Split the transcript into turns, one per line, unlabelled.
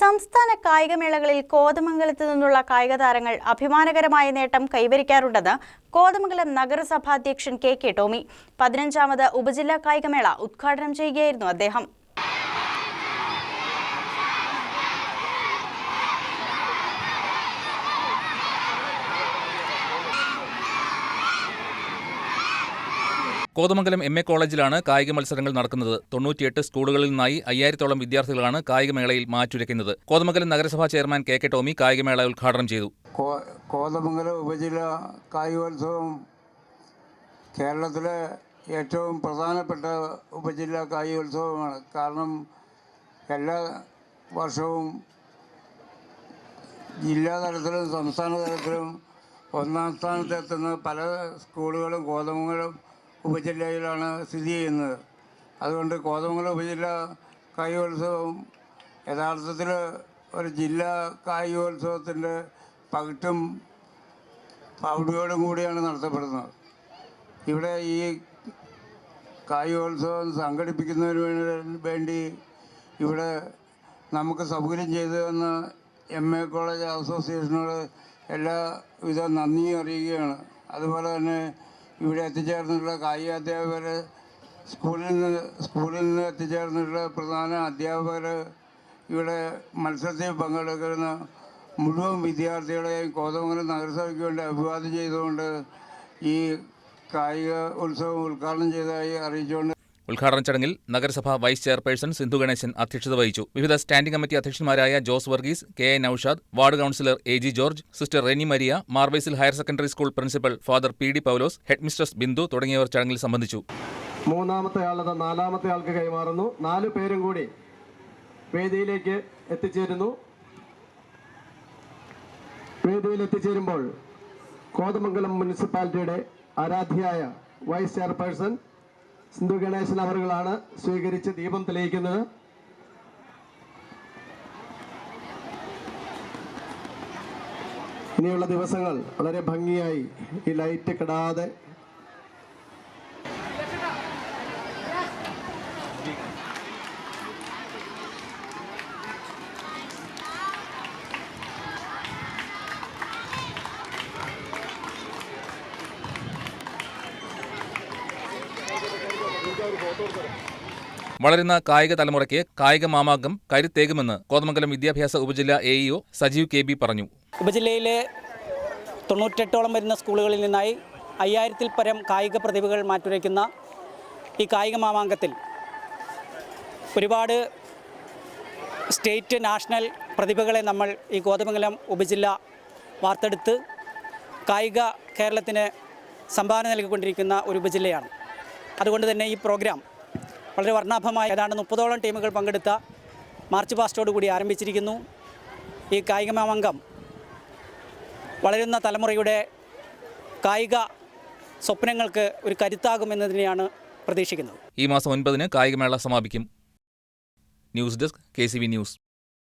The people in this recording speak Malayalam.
സംസ്ഥാന കായികമേളകളിൽ കോതമംഗലത്ത് നിന്നുള്ള കായിക താരങ്ങൾ അഭിമാനകരമായ നേട്ടം കൈവരിക്കാറുണ്ടെന്ന് കോതമംഗലം നഗരസഭാധ്യക്ഷൻ കെ കെ ടോമി. പതിനഞ്ചാമത് ഉപജില്ലാ കായികമേള ഉദ്ഘാടനം ചെയ്യുകയായിരുന്നു അദ്ദേഹം.
കോതമംഗലം എം എ കോളേജിലാണ് കായിക മത്സരങ്ങൾ നടക്കുന്നത്. തൊണ്ണൂറ്റിയെട്ട് സ്കൂളുകളിൽ നിന്നായി അയ്യായിരത്തോളം വിദ്യാർത്ഥികളാണ് കായികമേളയിൽ മാറ്റുരയ്ക്കുന്നത്. കോതമംഗലം നഗരസഭാ ചെയർമാൻ കെ കെ ടോമി കായികമേള ഉദ്ഘാടനം ചെയ്തു.
കോതമംഗലം ഉപജില്ല കായികോത്സവം കേരളത്തിലെ ഏറ്റവും പ്രധാനപ്പെട്ട ഉപജില്ല കായികോത്സവമാണ് കാരണം എല്ലാ വർഷവും ജില്ലാ തലത്തിലും സംസ്ഥാന തലത്തിലും ഒന്നാം സ്ഥാനത്തെത്തുന്ന പല സ്കൂളുകളും കോതമംഗലം ഉപജില്ലയിലാണ് സ്ഥിതി ചെയ്യുന്നത്. അതുകൊണ്ട് കോതമംഗലം ഉപജില്ല കായികോത്സവം യഥാർത്ഥത്തിൽ ഒരു ജില്ലാ കായികോത്സവത്തിന്റെ പകിട്ടും പൗടിയോടും കൂടിയാണ് നടത്തപ്പെടുന്നത്. ഇവിടെ ഈ കായികോത്സവം സംഘടിപ്പിക്കുന്നതിന് വേണ്ടി വേണ്ടി ഇവിടെ നമുക്ക് സൗകര്യം ചെയ്തു തന്ന എം എ കോളേജ് അസോസിയേഷനോട് എല്ലാവിധ നന്ദിയും അറിയുകയാണ് അതുപോലെ തന്നെ ഇവിടെ എത്തിച്ചേർന്നിട്ടുള്ള കായിക അധ്യാപകർ സ്കൂളിൽ നിന്ന് സ്കൂളിൽ നിന്ന് എത്തിച്ചേർന്നിട്ടുള്ള പ്രധാന അധ്യാപകർ ഇവിടെ മത്സരത്തിൽ പങ്കെടുക്കുന്ന മുഴുവൻ വിദ്യാർത്ഥികളെയും കോതമംഗലം നഗരസഭയ്ക്ക് വേണ്ടി അഭിവാദ്യം ചെയ്തുകൊണ്ട് ഈ കായിക ഉത്സവം ഉദ്ഘാടനം ചെയ്തതായി അറിയിച്ചുകൊണ്ട്
ഉദ്ഘാടന ചടങ്ങിൽ നഗരസഭ വൈസ് ചെയർപേഴ്സൺ സിന്ധു ഗണേശൻ അധ്യക്ഷത വഹിച്ചു. വിവിധ standing committee അധ്യക്ഷന്മാരായ Jose Varghese K A Noushad ward councillor A G George sister Reni Maria മാർവൈസിൽ higher secondary school principal father P D Paulose head mistress Bindu തുടങ്ങിയവർ ചടങ്ങിൽ സംബന്ധിച്ചു.
മൂന്നാമത്തെ ആളത് നാലാമത്തെ ആൾക്ക് കൈമാറുന്നു. നാല് പേരും കൂടി വേദിയിലേക്ക് എത്തിച്ചേരുന്നു. വേദിയിൽ എത്തിച്ചേരുമ്പോൾ കോതമംഗലം മുനിസിപ്പാലിറ്റിയുടെ ആരാധ്യയായ വൈസ് ചെയർപേഴ്സൺ സിന്ധു ഗണേശൻ അവറുകളാണ് സ്വീകരിച്ച് ദീപം തെളിയിക്കുന്നത്. ഇനിയുള്ള ദിവസങ്ങൾ വളരെ ഭംഗിയായി ഈ ലൈറ്റ് കെടാതെ
വളരുന്ന കായിക തലമുറയ്ക്ക് കായിക മാമാങ്കം കരുത്തേകുമെന്ന് കോതമംഗലം വിദ്യാഭ്യാസ ഉപജില്ല A EO Sajeev K B പറഞ്ഞു.
ഉപജില്ലയിലെ തൊണ്ണൂറ്റെട്ടോളം വരുന്ന സ്കൂളുകളിൽ നിന്നായി അയ്യായിരത്തിൽ പരം കായിക പ്രതിഭകൾ മാറ്റുരയ്ക്കുന്ന ഈ കായിക മാമാങ്കത്തിൽ ഒരുപാട് സ്റ്റേറ്റ് നാഷണൽ പ്രതിഭകളെ നമ്മൾ ഈ കോതമംഗലം ഉപജില്ല വാർത്തെടുത്ത് കായിക കേരളത്തിന് സംഭാവന നൽകിക്കൊണ്ടിരിക്കുന്ന ഒരു ഉപജില്ലയാണ്. അതുകൊണ്ട് തന്നെ ഈ പ്രോഗ്രാം വളരെ വർണാഭമായ ഏതാണ്ട് മുപ്പതോളം ടീമുകൾ പങ്കെടുത്ത മാർച്ച് പാസ്റ്റോട് കൂടി ആരംഭിച്ചിരിക്കുന്നു. ഈ കായിക മാമംഗം വളരുന്ന തലമുറയുടെ കായിക സ്വപ്നങ്ങൾക്ക് ഒരു കരുത്താകുമെന്നതിനെയാണ് പ്രതീക്ഷിക്കുന്നത്.
ഈ മാസം ഒൻപതിന് കായികമേള സമാപിക്കും. News desk K news.